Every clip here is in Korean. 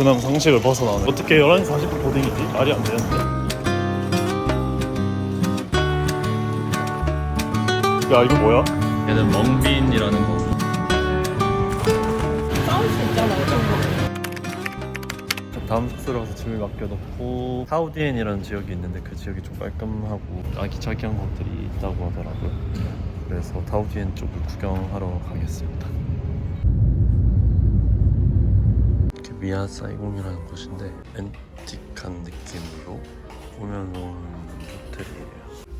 베트남 상식을 벗어나네. 어떻게 11시 40분 보딩이지? 말이 안 되는데. 야 이거 뭐야? 얘는 멍빈이라는 거. 싸울 수 있잖아. 가서 짐을 맡겨놓고 타우디엔이라는 지역이 있는데 그 지역이 좀 깔끔하고 아기자기한 것들이 있다고 하더라고요. 그래서 타우디엔 쪽을 구경하러 가겠습니다. 이렇게 미아 사이공이라는 곳인데 앤틱한 느낌으로 꾸며놓은 호텔이에요.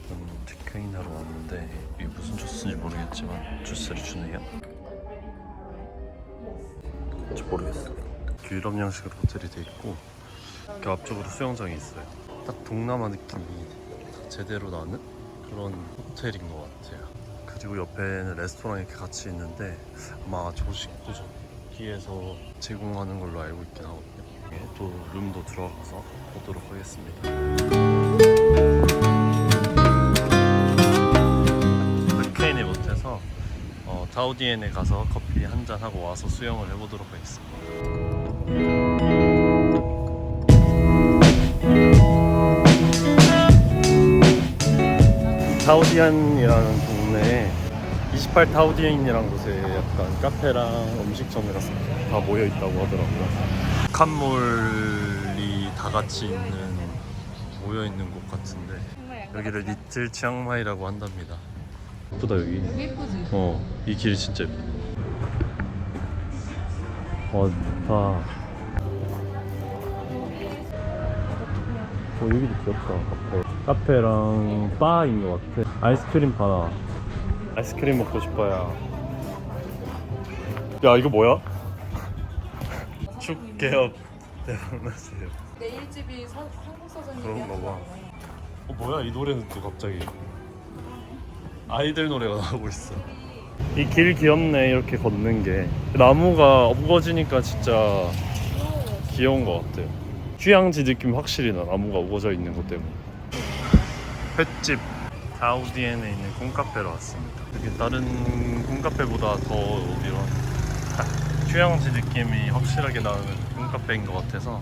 저는 체크인 하러 왔는데 이게 무슨 주스인지 모르겠지만 주스를 주네요. 잘 모르겠어요. 유럽 양식으로 호텔이 돼 있고 이렇게 앞쪽으로 수영장이 있어요. 딱 동남아 느낌이 제대로 나는 그런 호텔인 것 같아요. 그리고 옆에는 레스토랑 이렇게 같이 있는데 아마 조식도 저 기에서 제공하는 걸로 알고 있긴 하거든요. 예, 또 룸도 들어가서 보도록 하겠습니다. 케인에 못해서 어, 타우디엔에 가서 커피 한 잔 하고 와서 수영을 해보도록 하겠습니다. 타우디안이라는 동네에 28 타우디안이라는 곳에 약간 카페랑 음식점이랑 다 모여 있다고 하더라고요. 칸몰이 다 같이 있는 모여 있는 곳 같은데 여기를 리틀 치앙마이라고 한답니다. 예쁘다 여기. 여기 예쁘지? 어, 이 길이 진짜 예쁘다. 와, 좋다. 어, 여기도 귀엽다, 카페. 카페랑 바인 것 같아. 아이스크림 파나. 아이스크림 먹고 싶어요. 야, 이거 뭐야? 축개업 대박나세요. 내일 집이 서, 한국 사전이 그런가 봐. 어, 뭐야, 이 노래는 또 갑자기. 아이들 노래가 나오고 있어. 이 길 귀엽네, 이렇게 걷는 게. 나무가 우거지니까 진짜 귀여운 것 같아요. 휴양지 느낌 확실히 나, 나무가 우거져 있는 것 때문에. 횟집 다우디엔에 있는 콩카페로 왔습니다. 여기 다른 콩카페보다 더 이런 휴양지 느낌이 확실하게 나는 콩카페인 것 같아서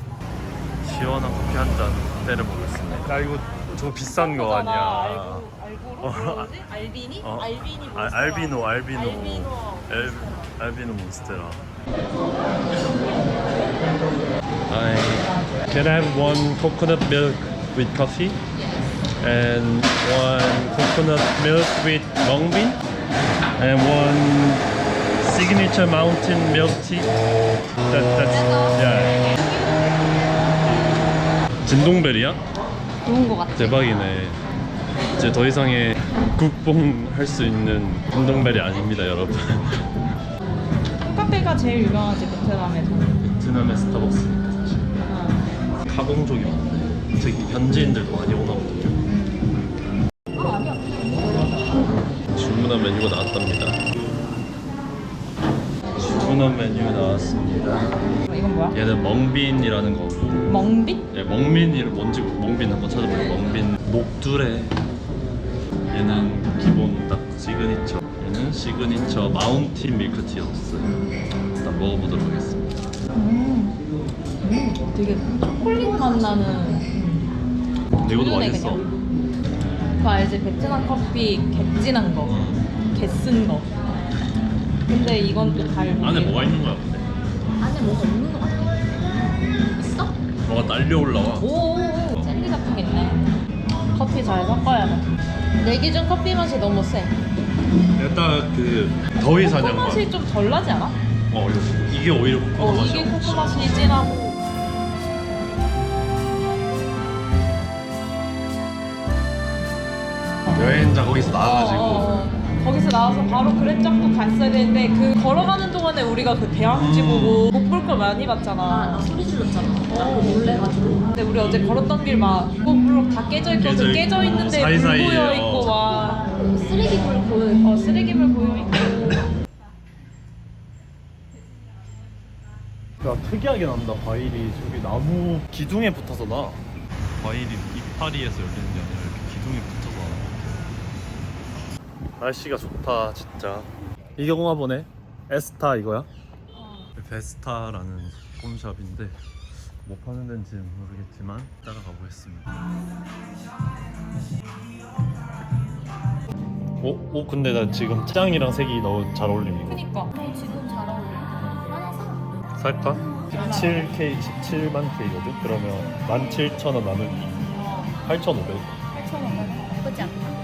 시원한 커피 한 잔 때려보겠습니다. 야 이거 저 비싼 거 아니야? 알고, 어, 알고 뭐지? 알비니? 어? 알비니 아, 몬스테라. 알비노 알비노 알비노. 엘, 알비노 몬스테라. I can I have one coconut milk with coffee and one coconut milk with mung bean and one signature mountain milk tea. That, that's yeah. 진동벨이야? 좋은 거 같아. 대박이네. 이제 더 이상의 국뽕 할 수 있는 운동벨이 아닙니다, 여러분. 카페가 제일 유명하지 베트남에서. 베트남의 스타벅스니까 사실. 타공족이 많네. 저기 현지인들도 많이 오나 보거든요. 주문한 메뉴가 나왔답니다. 주문한 메뉴 나왔습니다. 이건 뭐야? 얘는 멍빈이라는 거고, 멍빛? 예, 멍빈이 뭔지 멍빈 한번 찾아볼게요. 멍빈 녹두래. 얘는 기본 딱 시그니처. 얘는 시그니처 마운틴 밀크티였어요. 일단 먹어보도록 하겠습니다. 음. 음, 되게 초콜릿 맛 나는. 근데 이것도 우유네, 맛있어. 그냥. 그거 알지? 베트남 커피 개진한 거, 개쓴 거. 근데 이건 또 달고. 안에 뭐가 있는 거야, 근데? 안에 뭐가 없는 거 같아. 있어? 뭐가 딸려 올라와. 오오오 젤리 같은 게 있네. 커피 잘 섞어야 돼. 내 기준 커피 맛이 너무 세. 약간 그 더위 코코 사냥 맛. 맛이 좀 덜 나지 않아? 어, 이거 이게 오히려 코코넛 어 맛이야. 이게 코코 맛이 진하고. 여행자 거기서 나와가지고 어, 어. 거기서 나와서 바로 그랩 잡고 갔어야 되는데 그 걸어가는 동안에 우리가 그 대항지 보고 못 볼 걸 많이 봤잖아. 나 소리 질렀잖아. 어. 놀래가지고. 근데 우리 어제 걸었던 길막 블록 다 깨져 있거든. 깨져 깨져, 있고, 있는데 불 사이사이에, 고여 있고 어. 막 쓰레기물 보여. 어, 쓰레기물 고여 있고. 야 특이하게 난다 과일이 저기 나무 기둥에 붙어서 나 과일이 이파리에서 열리는 게 아니라 이렇게 기둥에 붙어서 나 날씨가 좋다 진짜 이게 공화보네 에스타 이거야? 베스타라는 홈샵인데 뭐 파는 데인지는 모르겠지만 따라 가 보겠습니다. 오, 오 근데 나 지금 짱이랑 색이 너무 잘 어울림 이거. 그니까. 지금 잘 어울려. 하나 사. 살까? 17K, 17만 K거든? 그러면 17,000원 나누기 8,500원. 8,000원. 예쁘지 않나?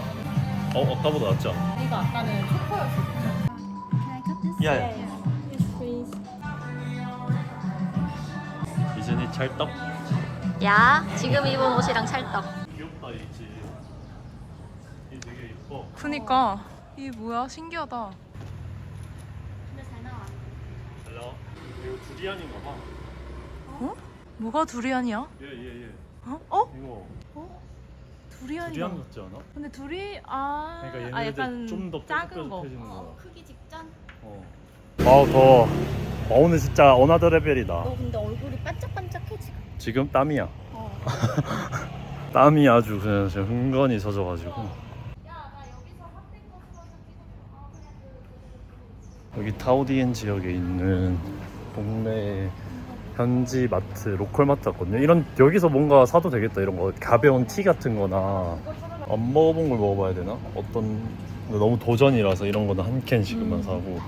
어, 아까보다 낫지 않아? 이거 아까는 초코였어. 야. 이젠이 찰떡? 야, 지금 입은 옷이랑 찰떡. 귀엽다, 이 집. 이 되게 예뻐. 그니까. 이게 뭐야? 신기하다. 근데 잘 나와. 잘 나와. 이거 두리안인가 봐. 뭐가 두리안이야? 예, 예, 예. 어? 어? 이거 두리안이야. 두리안 같지 않아? 근데 둘이 아, 그러니까 아 얘네들 약간 좀더 작은 거. 뾰족해지는 거야. 크기 직전. 어. 아우 더워. 아, 오늘 진짜 어나더 레벨이다. 너 근데 얼굴이 반짝반짝해 지금. 지금 땀이야. 어. 땀이 아주 그냥 지금 흥건히 젖어가지고. 여기 타우디엔 지역에 있는 동네 현지 마트, 로컬 마트 같거든요. 이런 여기서 뭔가 사도 되겠다. 이런 거 가벼운 티 같은 거나 안 먹어본 걸 먹어봐야 되나? 어떤 너무 도전이라서 이런 거는 한 캔씩만 사고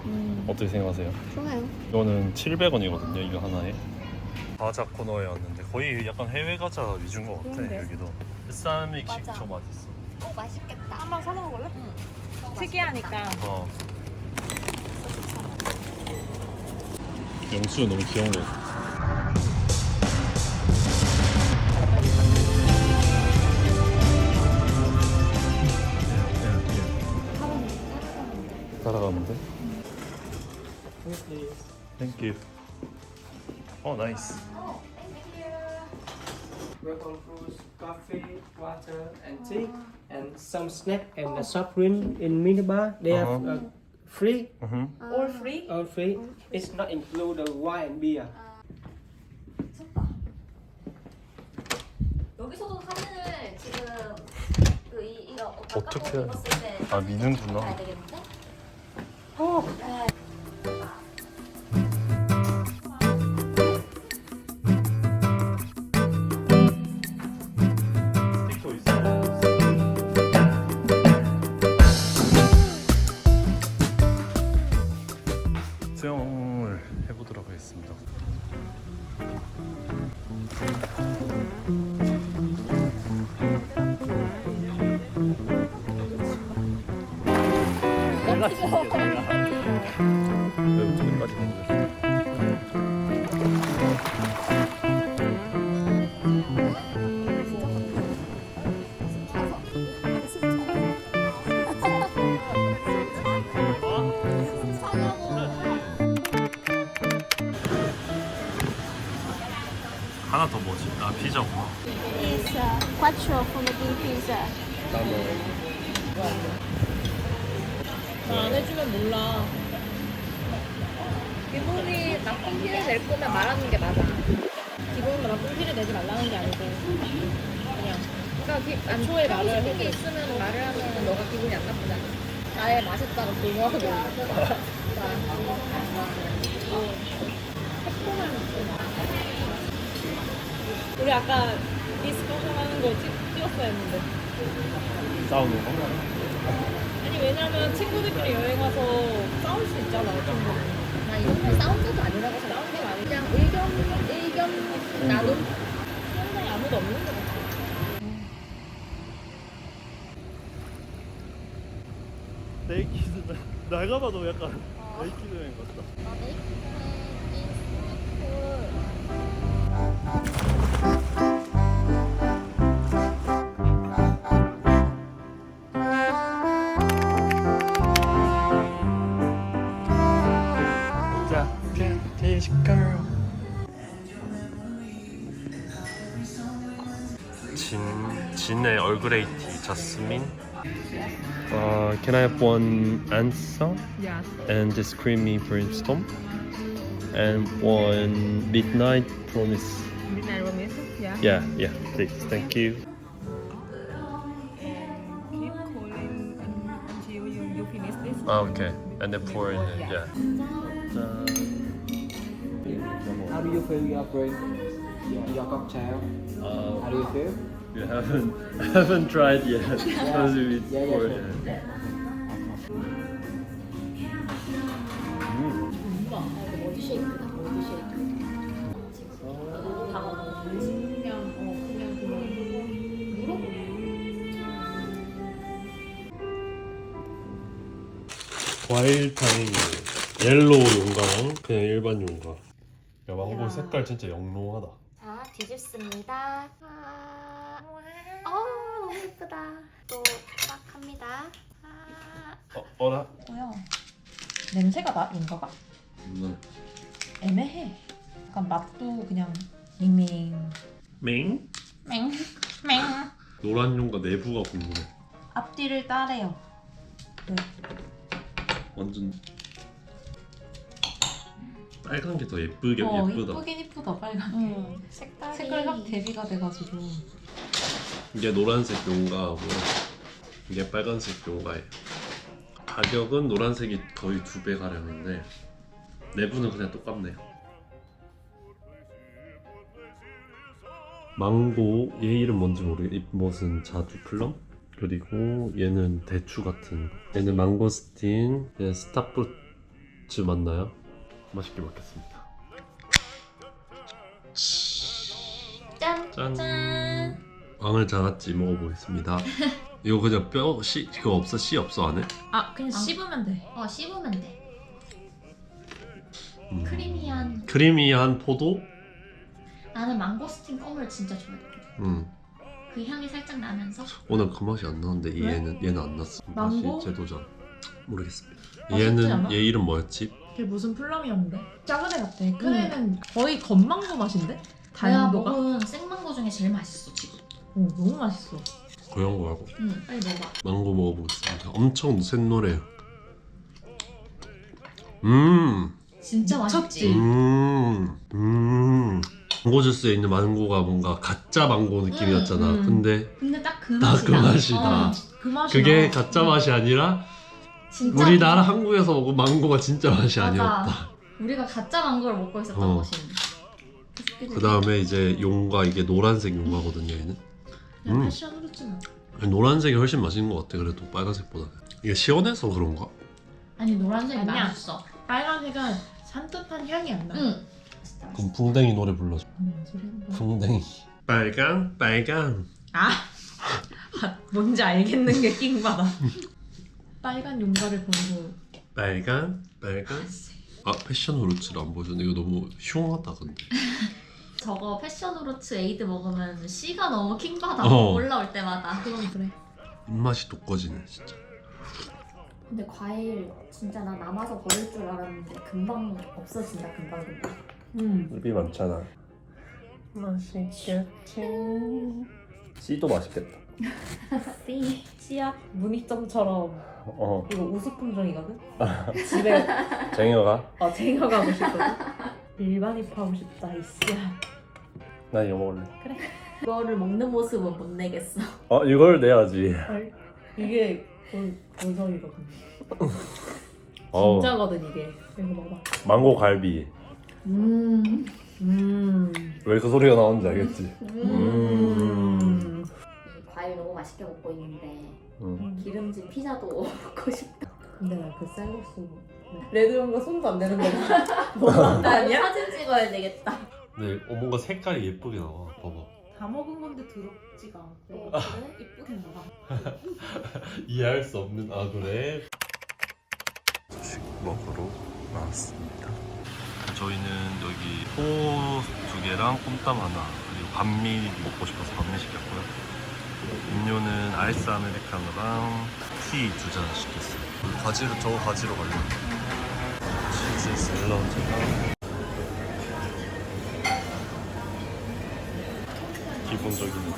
어떻게 생각하세요? 좋아요. 이거는 700원이거든요. 이거 하나에. 과자 코너에 왔는데 거의 약간 해외 과자 위주인 것 같아. 그런데. 여기도. 쌈믹 맞아. 식초 맛있어. 어, 맛있겠다. 한번 사 먹어볼래? 특이하니까. 어. 영수 너무 귀여운 거 같아. 따라가면 돼? Thank you. 어, 나이스. welcome fruits, coffee, water, and tea, and some snack and a soft drink in minibar. They have Uh-huh. uh, free, 음. All free? all free. It's not include the wine and beer. 여기서도 사진을 지금 그 이, 이거 어떻게 입었을 때 아, 미는구나. 되겠는데? 스티 하나 더 뭐지? 아 피자구나. Is uh, quattro for making pizza. 안 해주면 몰라. 기분이 나쁜 티를 낼 거면 말하는 게 맞아. 기분으로 나쁜 티를 내지 말라는 게 아니고 그냥. 그러니까 기, 애초에 말을 해게 있으면 말을 하면 너가 기분이 안 나쁘잖아. 나의 맛있다고 공유하고 우리 아까 디스커션 하는 거 찍- 찍었어야 했는데. 싸우는 거? 아니 왜냐면 친구들끼리 여행 와서 싸울 수 있잖아 친구들. 나 이런 거 싸운 적도 아니라고 생각해. 건 아니고 그냥 의견, 의견 나눔? 세상에 아무도 없는 거 같아. 네이키드 내가 봐도 약간 네이키드 여행 같다. Japanese 진의 얼그레이 티 자스민. Uh, can I have one answer Yes. and this creamy brimstone and one midnight promise? Midnight Promise. Yeah. Yeah, yeah, please. Thank you. And keep calling until you, you finish this. Ah, okay. And then pour in it. Yeah. How do you feel your brain? Yeah. your cocktail. Uh, How do you feel? You haven't haven't tried yet. Because it's Yeah, yeah, 아, 쉐이크다. 쉐이크. 다 그냥 어 그냥 그냥 무릎 과일탕이 옐로우 용과랑 그냥 일반 용과. 야 망고 색깔 진짜 영롱하다. 자, 뒤집습니다. 아, 어, 너무 예쁘다. 또딱 합니다. 아, 어 어라? 뭐야? 냄새가 나 윤가가? 네. 애매해. 약간 맛도 그냥 밍밍 맹? 맹 맹. 노란 용과 내부가 궁금해. 앞뒤를 따래요. 네. 완전 빨간 게 더 예쁘게 어 예쁘다. 이쁘긴 이쁘다 빨간 음, 색깔이 색깔 확 대비가 돼가지고 이게 노란색 용과하고 이게 빨간색 용과예요. 가격은 노란색이 거의 두 배 가량인데 내부는 그냥 똑같네요. 망고 얘 이름 뭔지 모르겠. 잎모은 자두 플럼 그리고 얘는 대추 같은 거. 얘는 망고스틴, 얘 스타프루츠 맞나요? 맛있게 먹겠습니다. 짠! 짠. 왕을 장아찌 먹어보겠습니다. 이거 그냥 뼈 씨, 그거 없어 씨 없어 안에? 아 그냥 씹으면 돼 어, 씹으면 돼. 음. 크리미한. 크리미한 포도? 나는 망고스틴 껌을 진짜 좋아해. 음. 그 향이 살짝 나면서 오늘 그 맛이 안 나는데 왜? 얘는 얘는 안 났어. 망고? 다시 재도전. 모르겠습니다. 맛있지 얘는 않아? 얘 이름 뭐였지? 걔 무슨 플럼이었는데? 작은 애 같아 큰 애는 거의 건망고 맛인데? 내가 단도가? 먹은 생망고 중에 제일 맛있어 어 너무 맛있어 고양 거하고 응, 빨리 먹어봐. 망고 먹어보겠습니다. 엄청 센 노래요. 음, 진짜? 맛있지. 음, 음. 망고 주스에 있는 망고가 뭔가 가짜 망고 느낌이었잖아. 음, 음. 근데 근데 딱 그 딱 맛이 그 나. 맛이다. 어, 그 맛이 그게 나. 가짜 맛이 아니라 진짜 우리나라 한국에서 먹은 망고가 진짜 맛이 맞아. 아니었다. 우리가 가짜 망고를 먹고 있었던 어. 것인. 그 다음에 이제 용과 이게 노란색 용과거든요. 얘는 그냥 음. 패션으로 치면 아니, 노란색이 훨씬 맛있는 것 같아. 그래도 빨간색보다는 이게 시원해서 그런가? 아니 노란색이 아니야. 맛있어. 빨간색은 산뜻한 향이 안나 응. 그럼 풍뎅이 노래 불러줘. 뭔 소리 하는 거야 풍뎅이. 빨강 빨강. 아 뭔지 알겠는 게 낑받아 빨간 용가를 보고 빨강 빨강. 아 패션 후르츠를 안 보여줬네. 이거 너무 흉하다 근데. 저거 패션 후르츠 에이드 먹으면 씨가 너무 킹받아. 어. 올라올 때마다. 그럼 그래 입맛이 독거지네 진짜. 근데 과일 진짜 나 남아서 버릴 줄 알았는데 금방 없어진다 금방 금방. 음 입이 많잖아. 맛있겠지. 씨도 맛있겠다. 씨 씨앗 문익점처럼 어. 이거 우수 품종이거든 집에 쟁여가. 어 쟁여 가고 싶거든 일반입하고 싶다 이 씨앗 나 이거 먹을래. 그거를 먹는 모습은 못 내겠어. 어 이걸 내야지. 헐, 이게 본, 본성이거든 어우, 진짜거든 이게 이거 먹어봐 망고 갈비. 음. 음 왜 그 소리가 나오는지 알겠지? 음. 이 과일 너무 맛있게 먹고 있는데 응. 기름진 피자도 먹고 싶다. 근데 나 그 쌀국수 레드용과 손도 안 되는 거 너무한 거나 아니야? 사진 찍어야 되겠다. 근데 어, 뭔가 색깔이 예쁘게 나와. 봐봐. 다 먹은 건데 더럽지가 않고 그래? 이쁘게 나와 이해할 수 없는 아 그래? 식 먹으러 나왔습니다. 저희는 여기 포두 개랑 꼼땀 하나 그리고 반미 먹고 싶어서 반미 시켰고요. 음료는 아이스 아메리카노랑 티 두 잔 시켰어요. 가지로 저거 가지로 갈래. 치즈 샐러드랑 기본적인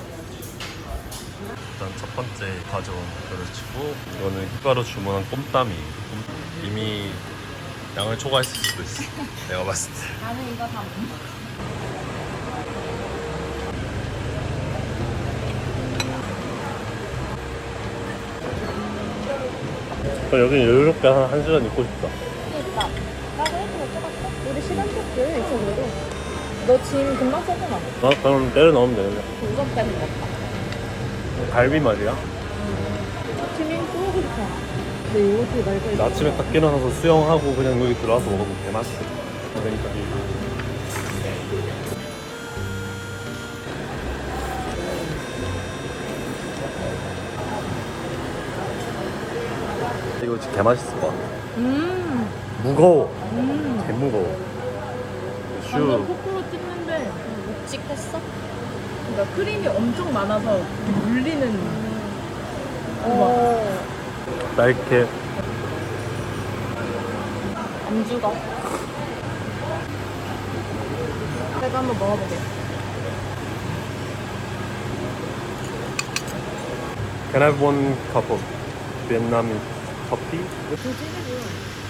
일단 첫 번째 가져온 그릇이고 이거는 휴가로 주문한 꼼땀이에요. 꼼- 이미 양을 초과했을 수도 있어. 내가 봤을 때. 나는 이거 다 먹어. 여기 여유롭게 한, 한 시간 있고 싶다. 그러니까. 나 그래도 못 잡았어. 우리 시간 쪽 여유 있어 그래도. 너 짐 금방 써도 나. 아, 그럼 때려 넣으면. 우선 빼는 것 같다. 갈비 말이야. 짐이 쏘고 싶어. 근데 이것도 날짜 나 아침에 딱 일어나서 수영하고 그냥 여기 들어와서 먹으면 개맛있어. 그러니까 이거 진짜 개맛있을 것 같아. 음. 무거워. 음. 개 무거워. 완전 슈. 묵직했어? 그러니까 크림이 엄청 많아서 물리는 어. 날개. 안 죽어. 내가 한번 먹어보게. Can I have one cup of Vietnamese coffee? 약간 바닐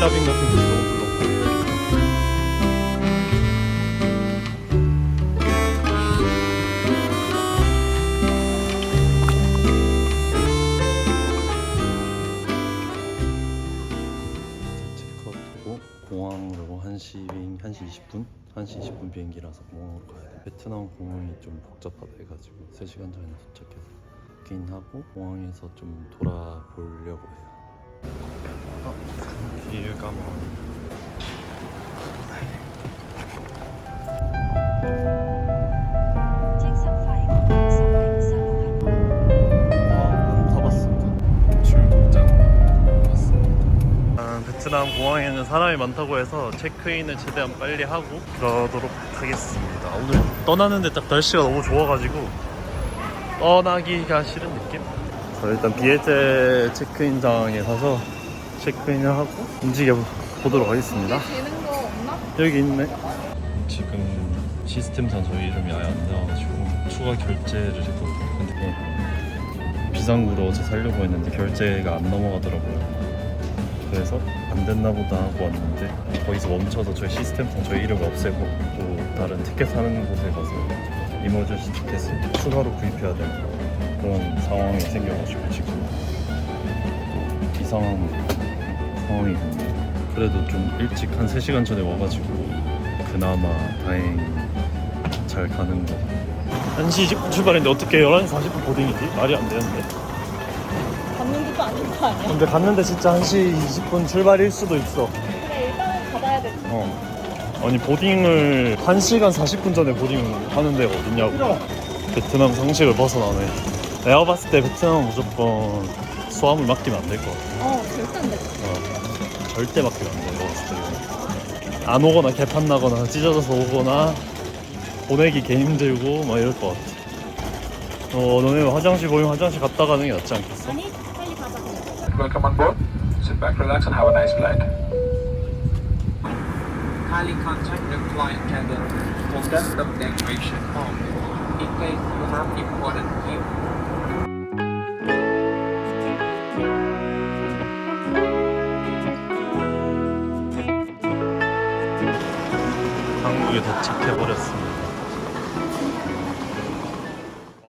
라빈 같은 게 너무 불렁. 체크아웃하고 공항으로 1시 비행 1시 20분? 1시 20분 비행기라서 공항으로 가야 돼 베트남 공항이 좀 복잡하다 해가지고 3시간 전에 도착해서 긴 하고 공항에서 좀 돌아보려고 해요 아, 길 까먹었네 아, 베트남 공항에는 사람이 많다고 해서 체크인을 최대한 빨리 하고 그러도록 하겠습니다. 오늘 떠나는데 딱 날씨가 너무 좋아가지고 떠나기가 싫은 느낌? 저 일단 비에제 체크인장에 가서 체크인을 하고 움직여 보도록 하겠습니다. 여기 있네. 지금 시스템상 저희 이름이 아예 안 나와가지고 추가 결제를 했거든요. 근데 네, 비상구로 어제 살려고 했는데 결제가 안 넘어가더라고요. 그래서 안 됐나 보다 하고 왔는데 거기서 멈춰서 저희 시스템상 저희 이름을 없애고 또 다른 티켓 사는 곳에 가서 이머전시 티켓을 추가로 구입해야 되는 그런 상황이 생겨가지고 지금 또 이상한 상황이 됐네요. 그래도 좀 일찍 한 3시간 전에 와가지고 그나마 다행히 잘 가는 거 1시 20분 출발인데 어떻게 11시 40분 보딩이지? 말이 안 되는데 받는 것도 아닌 거 아니야? 근데 갔는데 진짜 1시 20분 출발일 수도 있어 그래, 일단은 받아야 돼. 어. 아니 보딩을 1시간 40분 전에 보딩을 하는 데가 어딨냐고 베트남 상식을 벗어나네 내가 봤을 때 베트남은 무조건 수화물 맡기면 안 될 것 같아 어, 절대 안 돼. 어, 절대 맡기면 안 돼. 내가 봤을 때. 안 오거나 개판 나거나 찢어져서 오거나 보내기 개 힘들고 막 이럴 것 같아. 어, 너네 화장실 보이면 화장실 갔다 가는 게 낫지 않겠어? 아니, 빨리 가자 그냥. Welcome on board. Sit back, relax, and have a nice flight. Kindly contact the flight attendant for the declaration form in case you have important us.